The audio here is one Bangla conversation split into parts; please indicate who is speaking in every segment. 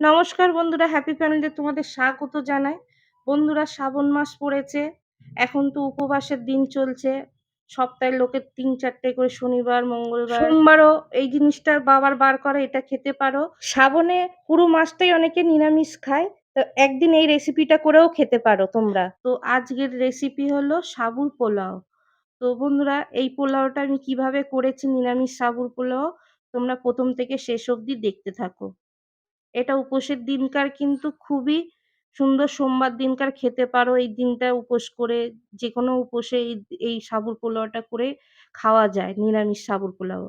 Speaker 1: নমস্কার বন্ধুরা হ্যাপি ফ্যামিলিতে তোমাদের স্বাগত জানাই। বন্ধুরা শ্রাবণ মাস পড়েছে এখন তো উপবাসের দিন চলছে। সপ্তাহে লোকের তিন চারটে করে শনিবার মঙ্গলবার। সোমবারও এই জিনিসটা বাবার বার করে এটা খেতে পারো। শ্রাবণে পুরো মাসটাই অনেকে নিরামিষ খায় তো একদিন এই রেসিপিটা করেও খেতে পারো তোমরা। তো আজকের রেসিপি হলো সাবুর পোলাও। তো বন্ধুরা এই পোলাওটা আমি কীভাবে করেছি নিরামিষ সাবুর পোলাও তোমরা প্রথম থেকে শেষ অবধি দেখতে থাকো। এটা উপোসের দিনকার কিন্তু খুবই সুন্দর সোমবার দিনকার খেতে পারো। এই দিনটা উপোস করে যে কোনো উপোসে এই এই সাবুর পোলাওটা করে খাওয়া যায়, নিরামিষ সাবুর পোলাও।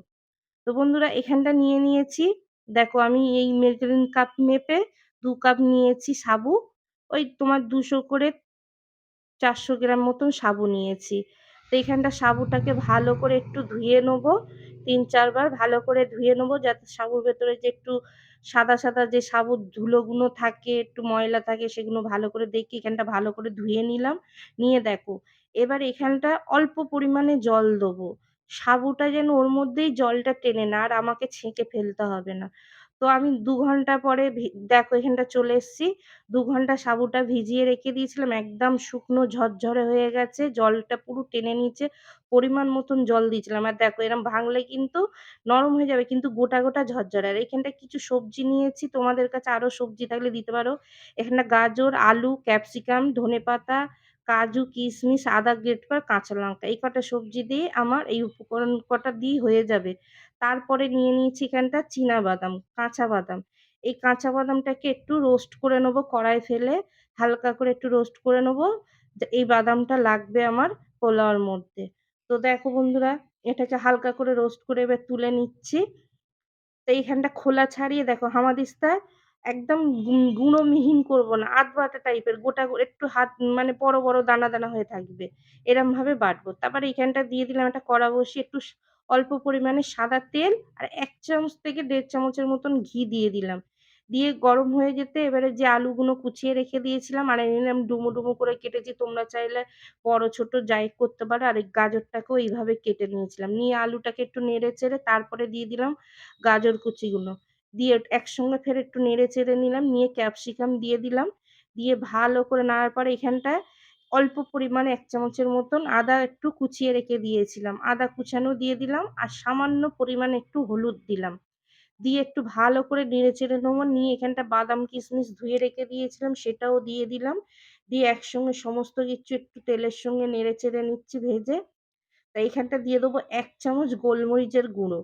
Speaker 1: তো বন্ধুরা, এখানটা নিয়ে নিয়েছি। দেখো, আমি এই মেজারিং কাপ মেপে দু কাপ নিয়েছি সাবু। ওই তোমার দুশো করে চারশো গ্রাম মতন সাবু নিয়েছি। তো এখানটা সাবুটাকে ভালো করে একটু ধুয়ে নেব, তিন চারবার ভালো করে ধুয়ে নেব, যাতে সাবুর ভেতরে যে একটু সাদা সাদা যে সাবুর ধুলোগুলো থাকে, একটু ময়লা থাকে, সেগুলো ভালো করে দেখি এখানটা ভালো করে ধুয়ে নিলাম। নিয়ে দেখো, এবার এখানটা অল্প পরিমাণে জল দেবো। সাবুটা যেন ওর মধ্যেই জলটা টেনে না, আর আমাকে ছেঁকে ফেলতে হবে না। তো আমি দু ঘণ্টা পরে দেখো এখানটা চলে এসেছি। দু ঘণ্টা সাবুটা ভিজিয়ে রেখে দিয়েছিলাম, একদম শুকনো ঝরঝরে হয়ে গেছে, জলটা পুরো টেনে নিচে পরিমাণ মতন জল দিয়েছিলাম। আর দেখো এরম ভাঙলে কিন্তু নরম হয়ে যাবে, কিন্তু গোটা গোটা ঝরঝরে। আর এখানটা কিছু সবজি নিয়েছি, তোমাদের কাছে আরও সবজি থাকলে দিতে পারো। এখানটা গাজর, আলু, ক্যাপসিকাম, ধনে পাতা, কাজু, কিশমিশ, আদা গ্রেট করা কাঁচা লঙ্কা। এই কটা সবজি দিয়ে আমার এই উপকরণ কটা দিয়ে হয়ে যাবে। তারপরে নিয়ে নিয়েছি এখানটা চীনা বাদাম, কাঁচা বাদাম। এই কাঁচা বাদামটাকে একটু রোস্ট করে নেব কড়াই ফেলে, হালকা করে একটু রোস্ট করে নেব। এই বাদামটা লাগবে আমার পোলাওর মধ্যে। তো দেখো বন্ধুরা, এটাকে হালকা করে রোস্ট করে এবার তুলে নিচ্ছি। তো এইখানটা খোলা ছাড়িয়ে দেখো, হামাদিস্তা একদম গুঁড়ো মিহিন করব না, আধ টাইপের গোটা একটু হাত মানে বড় বড় দানা দানা হয়ে থাকবে। এরম ভাবে বাটবো। তারপরে এখানটা দিয়ে দিলাম একটা কড়া বসিয়ে, একটু অল্প পরিমাণে সাদা তেল আর এক চামচ থেকে দেড় চামচের মতন ঘি দিয়ে দিলাম। দিয়ে গরম হয়ে যেতে এবারে যে আলুগুলো কুচিয়ে রেখে দিয়েছিলাম আর নিলাম ডুমো ডুমো করে কেটেছি, তোমরা চাইলে বড় ছোট যাই করতে পারো। আর গাজরটাকেও এইভাবে কেটে নিয়েছিলাম। নিয়ে আলুটাকে একটু নেড়ে চেড়ে তারপরে দিয়ে দিলাম গাজর কুচিগুলো। দিয়ে একসঙ্গে ফের একটু নেড়ে চেড়ে নিলাম, নিয়ে ক্যাপসিকাম দিয়ে দিলাম। দিয়ে ভালো করে নাড়ার পরে এখানটায় অল্প পরিমাণে এক চামচের মতন আদা একটু কুচিয়ে রেখে দিয়েছিলাম। আদা কুচানো দিয়ে দিলাম আর সামান্য পরিমাণে একটু হলুদ দিলাম। দিয়ে একটু ভালো করে নেড়ে চেড়ে নেব। নিয়ে এখানটা বাদাম কিশমিশ ধুয়ে রেখে দিয়েছিলাম, সেটাও দিয়ে দিলাম। দিয়ে একসঙ্গে সমস্ত কিছু একটু তেলের সঙ্গে নেড়ে চেড়ে নিচ্ছি ভেজে। তাই এখানটা দিয়ে দেবো এক চামচ গোলমরিচের গুঁড়ো।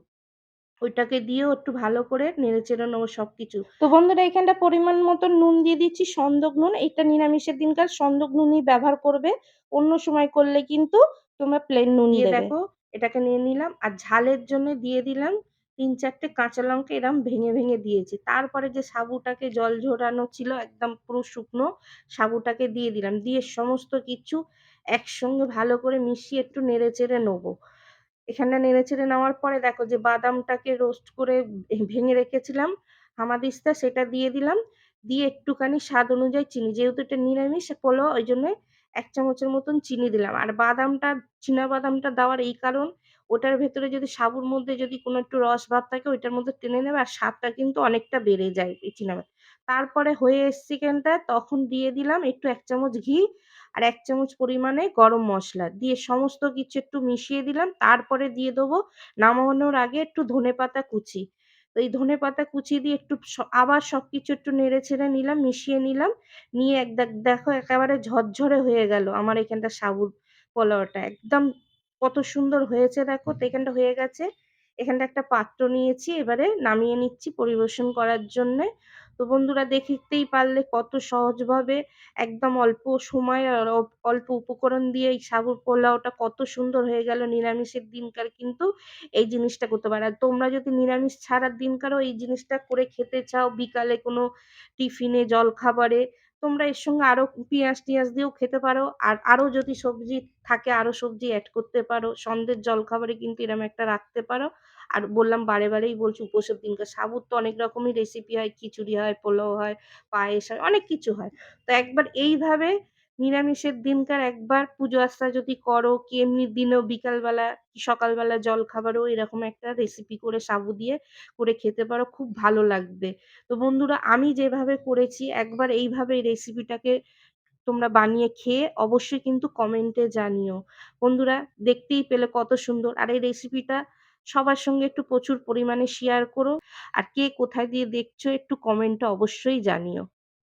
Speaker 1: ওইটাকে দিয়েও একটু ভালো করে নেড়ে চেড়ে নেব সব কিছু তো বন্ধুরা এখানটা পরিমাণ মতো নুন দিয়ে দিচ্ছি সন্দক নুন। এটা নিরামিষের দিনকার সন্দক নুনই ব্যবহার করবে। অন্য সময় করলে কিন্তু তোমরা প্লেন নুন দিয়ে দেখো এটাকে নিয়ে নিলাম। আর ঝালের জন্য দিয়ে দিলাম তিন চারটে কাঁচা লঙ্কা এরম ভেঙে ভেঙে দিয়েছি। তারপরে যে সাবুটাকে জল ঝরানো ছিল একদম পুরো শুকনো সাবুটাকে দিয়ে দিলাম। দিয়ে সমস্ত কিছু একসঙ্গে ভালো করে মিশিয়ে একটু নেড়ে চেড়ে নেব। এখানে নেড়ে চেড়ে নেওয়ার পরে দেখো যে বাদামটাকে রোস্ট করে ভেঙে রেখেছিলাম, হামাদিস্তা সেটা দিয়ে দিলাম, দিয়ে একটুখানি স্বাদ অনুযায়ী চিনি, যেহেতু এটা নিরামিষ, পোলাও ওই জন্য এক চামচের মতন চিনি দিলাম। আর বাদামটা, চীনা বাদামটা দেওয়ার এই কারণ, ওটার ভেতরে যদি সাবুর মধ্যে যদি কোনো একটু রস ভাব থাকে, ওইটার মধ্যে টেনে নেবে, আর স্বাদটা কিন্তু অনেকটা বেড়ে যায় এই চীনা তারপরে হয়ে এসছে চিকেনটা তখন দিয়ে দিলাম একটু এক চামচ ঘি আর এক চামচ পরিমাণে গরম মশলা। দিয়ে সমস্ত কিছু একটু মিশিয়ে দিলাম। তারপরে দিয়ে দেবো নামানোর আগে একটু ধনে পাতা কুচি। তো এই ধনে পাতা কুচি দিয়ে একটু আবার সব কিছু একটু নেড়ে ছেড়ে নিলাম, মিশিয়ে নিলাম। নিয়ে এক দেখো একেবারে ঝরঝরে হয়ে গেল আমার এখানটা সাবুর পোলাওটা। একদম কত সুন্দর হয়েছে দেখো, তো এখানটা হয়ে গেছে। এখানটা একটা পাত্র নিয়েছি, এবারে নামিয়ে নিচ্ছি পরিবেশন করার জন্যে। তো বন্ধুরা দেখতেই পারলে কত সহজভাবে একদম অল্প সময় আর অল্প উপকরণ দিয়ে এই সাবুর পোলাওটা কত সুন্দর হয়ে গেল নিরামিষের দিনকার কিন্তু এই জিনিসটা করতে পারে। আর তোমরা যদি নিরামিষ ছাড়ার দিনকারও এই জিনিসটা করে খেতে চাও বিকালে কোনো টিফিনে জল খাবারে তোমরা এর সঙ্গে আরও পেঁয়াজ টিয়াজ দিয়েও খেতে পারো। আর আরও যদি সবজি থাকে আরও সবজি অ্যাড করতে পারো। সন্ধ্যের জলখাবারে কিন্তু এরম একটা রাখতে পারো। আর বললাম বারে বারেই বলছি, উপোসের দিনকার সাবুত তো অনেক রকমই রেসিপি হয়। খিচুড়ি হয়, পোলাও হয়, পায়েস হয়, অনেক কিছু হয়। তো একবার এইভাবে নিরামিষের দিনকার একবার পুজো আচ্চা যদি করো, কি এমনি দিনেও বিকালবেলা কি সকালবেলা জলখাবারেও এরকম একটা রেসিপি করে সাবু দিয়ে করে খেতে পারো, খুব ভালো লাগবে। তো বন্ধুরা, আমি যেভাবে করেছি, একবার এইভাবে এই রেসিপিটাকে তোমরা বানিয়ে খেয়ে অবশ্যই কিন্তু কমেন্টে জানিও। বন্ধুরা, দেখতেই পেলে কত সুন্দর। আর এই রেসিপিটা সবার সঙ্গে একটু প্রচুর পরিমাণে শেয়ার করো। আর কে কোথায় দিয়ে দেখছ, একটু কমেন্টে অবশ্যই জানিও।